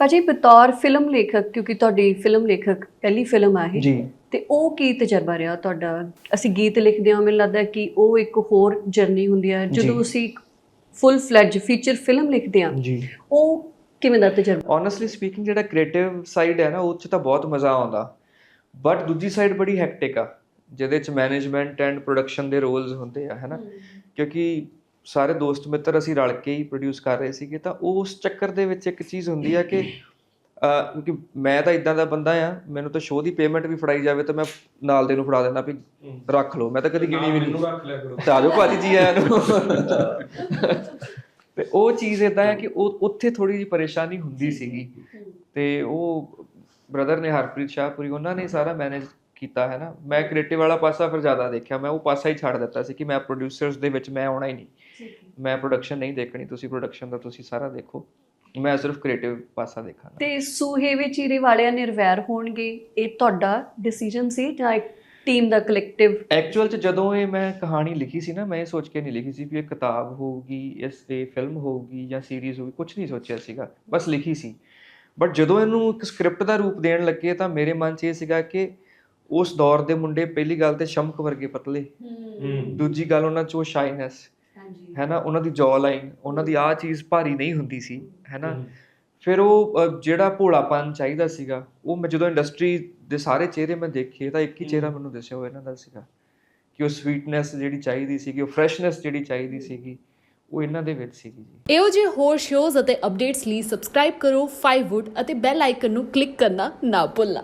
ਭਾਜੀ ਬਤੌਰ ਫਿਲਮ ਲੇਖਕ ਕਿਉਂਕਿ ਤੁਹਾਡੀ ਫਿਲਮ ਲੇਖਕ ਪਹਿਲੀ ਫਿਲਮ ਆ ਇਹ ਜੀ। ਤੇ ਉਹ ਕੀ ਤਜਰਬਾ ਰਿਹਾ ਤੁਹਾਡਾ? ਅਸੀਂ ਗੀਤ ਲਿਖਦੇ ਹਾਂ ਮੈਨੂੰ ਲੱਗਦਾ ਕਿ ਉਹ ਇੱਕ ਹੋਰ ਜਰਨੀ ਹੁੰਦੀ ਹੈ ਜਦੋਂ। ਅਸੀਂ ਫੁੱਲ ਫਲੈਜ ਫੀਚਰ ਫਿਲਮ ਲਿਖਦੇ ਹਾਂ ਜੀ। ਉਹ ਕਿਵੇਂ ਦਾ ਤਜਰਬਾ? ਓਨੈਸਟਲੀ ਸਪੀਕਿੰਗ ਜਿਹੜਾ ਕ੍ਰੀਏਟਿਵ ਸਾਈਡ ਹੈ ਨਾ ਉਹ 'ਚ ਤਾਂ ਬਹੁਤ ਮਜ਼ਾ ਆਉਂਦਾ। ਬਟ ਦੂਜੀ ਸਾਈਡ ਬੜੀ ਹੈਕਟਿਕ ਆ ਜਿਹਦੇ 'ਚ ਮੈਨੇਜਮੈਂਟ ਐਂਡ ਪ੍ਰੋਡਕਸ਼ਨ ਦੇ ਰੋਲਸ ਹੁੰਦੇ ਆ ਹੈਨਾ ਕਿਉਂਕਿ ਸਾਰੇ ਦੋਸਤ ਮਿੱਤਰ ਅਸੀਂ ਰਲ ਕੇ ਹੀ ਪ੍ਰੋਡਿਊਸ ਕਰ ਰਹੇ ਸੀਗੇ ਤਾਂ ਉਸ ਚੱਕਰ ਦੇ ਵਿੱਚ ਇੱਕ ਚੀਜ਼ ਹੁੰਦੀ ਆ ਕਿ ਕਿਉਂਕਿ ਮੈਂ ਤਾਂ ਇਦਾਂ ਦਾ ਬੰਦਾ ਆ ਮੈਨੂੰ ਤਾਂ ਸ਼ੋਅ ਦੀ ਪੇਮੈਂਟ ਵੀ ਫੜਾਈ ਜਾਵੇ ਤਾਂ ਮੈਂ ਨਾਲ ਦੇ ਨੂੰ ਫੜਾ ਦੇਣਾ ਵੀ ਰੱਖ ਲਓ ਮੈਂ ਤਾਂ ਕਦੀ ਗਿਣੀ ਵੀ ਨਹੀਂ। ਰੱਖ ਲਿਆ ਕਰੋ। ਤਾਂ ਆਜੋ ਭਾਜੀ ਜੀ ਆਇਆਂ ਨੂੰ। ਤੇ ਉਹ ਚੀਜ਼ ਇਦਾਂ ਹੈ ਕਿ ਉਹ ਉੱਥੇ ਥੋੜੀ ਜਿਹੀ ਪਰੇਸ਼ਾਨੀ ਹੁੰਦੀ ਸੀਗੀ। ਤੇ ਉਹ ਬ੍ਰਦਰ ਨੇ ਹਰਪ੍ਰੀਤ ਸ਼ਾਹਪੁਰੀ ਉਹਨਾਂ ਨੇ ਸਾਰਾ ਮੈਨੇਜ ਕੀਤਾ ਹੈ ਨਾ ਮੈਂ ਕ੍ਰੀਏਟਿਵ ਵਾਲਾ ਪਾਸਾ ਫਿਰ ਜ਼ਿਆਦਾ ਦੇਖਿਆ ਮੈਂ ਉਹ ਪਾਸਾ ਹੀ ਛੱਡ ਦਿੱਤਾ ਸੀ ਕਿ ਮੈਂ ਪ੍ਰੋਡਿਊਸਰਸ ਦੇ ਵਿੱਚ ਮੈਂ ਆਉਣਾ ਹੀ ਨਹੀਂ। ਮੈਂ ਪ੍ਰੋਡਕਸ਼ਨ ਨਹੀਂ ਦੇਖਣੀ ਤੁਸੀਂ ਪ੍ਰੋਡਕਸ਼ਨ ਦਾ ਤੁਸੀਂ ਸਾਰਾ ਦੇਖੋ। ਮੈਂ ਸਿਰਫ ਕ੍ਰੀਏਟਿਵ ਪਾਸਾ ਦੇਖਾਂਗਾ। ਤੇ ਸੂਹੇ ਵਿੱਚ ਚੀਰੇ ਵਾਲਿਆਂ ਨਿਰਵੈਰ ਹੋਣਗੇ ਇਹ ਤੁਹਾਡਾ ਡਿਸੀਜਨ ਸੀ ਜਾਂ ਇੱਕ ਟੀਮ ਦਾ ਕਲੈਕਟਿਵ ਐਕਚੁਅਲ ਚ ਜਦੋਂ ਇਹ ਮੈਂ ਕਹਾਣੀ ਲਿਖੀ ਸੀ ਨਾ ਮੈਂ ਇਹ ਸੋਚ ਕੇ ਨਹੀਂ ਲਿਖੀ ਸੀ ਵੀ ਇਹ ਕਿਤਾਬ ਹੋਊਗੀ ਇਸ ਤੇ ਫਿਲਮ ਹੋਊਗੀ ਜਾਂ ਸੀਰੀਜ਼ ਹੋਊਗੀ ਕੁਝ ਨਹੀਂ ਸੋਚਿਆ ਸੀਗਾ ਬਸ ਲਿਖੀ ਸੀ। ਬਟ ਜਦੋਂ ਇਹਨੂੰ ਇੱਕ ਸਕ੍ਰਿਪਟ ਦਾ ਰੂਪ ਦੇਣ ਲੱਗੇ ਤਾਂ ਮੇਰੇ ਮਨ 'ਚ ਇਹ ਸੀਗਾ ਕਿ ਉਸ ਦੌਰ ਦੇ ਮੁੰਡੇ ਪਹਿਲੀ ਗੱਲ ਤੇ ਸ਼ਮਕ ਵਰਗੇ ਪਤਲੇ। ਦੂਜੀ ਗੱਲ ਉਹਨਾਂ 'ਚ ਉਹ ਸ਼ਾਈਨੈਸ ਹਾਂਜੀ। ਹੈ ਨਾ ਉਹਨਾਂ ਦੀ ਜੌ ਲਾਈਨ ਉਹਨਾਂ ਦੀ ਆ ਚੀਜ਼ ਭਾਰੀ ਨਹੀਂ ਹੁੰਦੀ ਸੀ ਹੈ। ਨਾ ਫਿਰ ਉਹ ਜਿਹੜਾ ਭੋਲਾਪਨ ਚਾਹੀਦਾ ਸੀਗਾ ਉਹ ਮੈਂ ਜਦੋਂ ਇੰਡਸਟਰੀ ਦੇ ਸਾਰੇ ਚਿਹਰੇ ਮੈਂ ਦੇਖੇ ਤਾਂ ਇੱਕ ਹੀ ਚਿਹਰਾ ਮੈਨੂੰ ਦਿਸਿਆ ਉਹ ਇਹਨਾਂ ਦਾ ਸੀਗਾ ਕਿ ਉਹ ਸਵੀਟਨੈਸ ਜਿਹੜੀ ਚਾਹੀਦੀ ਸੀਗੀ ਉਹ ਫਰੈਸ਼ਨੈਸ ਜਿਹੜੀ ਚਾਹੀਦੀ ਸੀਗੀ ਉਹ ਇਹਨਾਂ ਦੇ ਵਿੱਚ ਸੀਗੀ ਜੀ। ਇਹੋ ਜਿਹੇ ਹੋਰ ਸ਼ੋਜ਼ ਅਤੇ ਅਪਡੇਟਸ ਲਈ ਸਬਸਕ੍ਰਾਈਬ ਕਰੋ 5wood ਅਤੇ ਬੈਲ ਆਈਕਨ ਨੂੰ ਕਲਿੱਕ ਕਰਨਾ ਨਾ ਭੁੱਲਣਾ।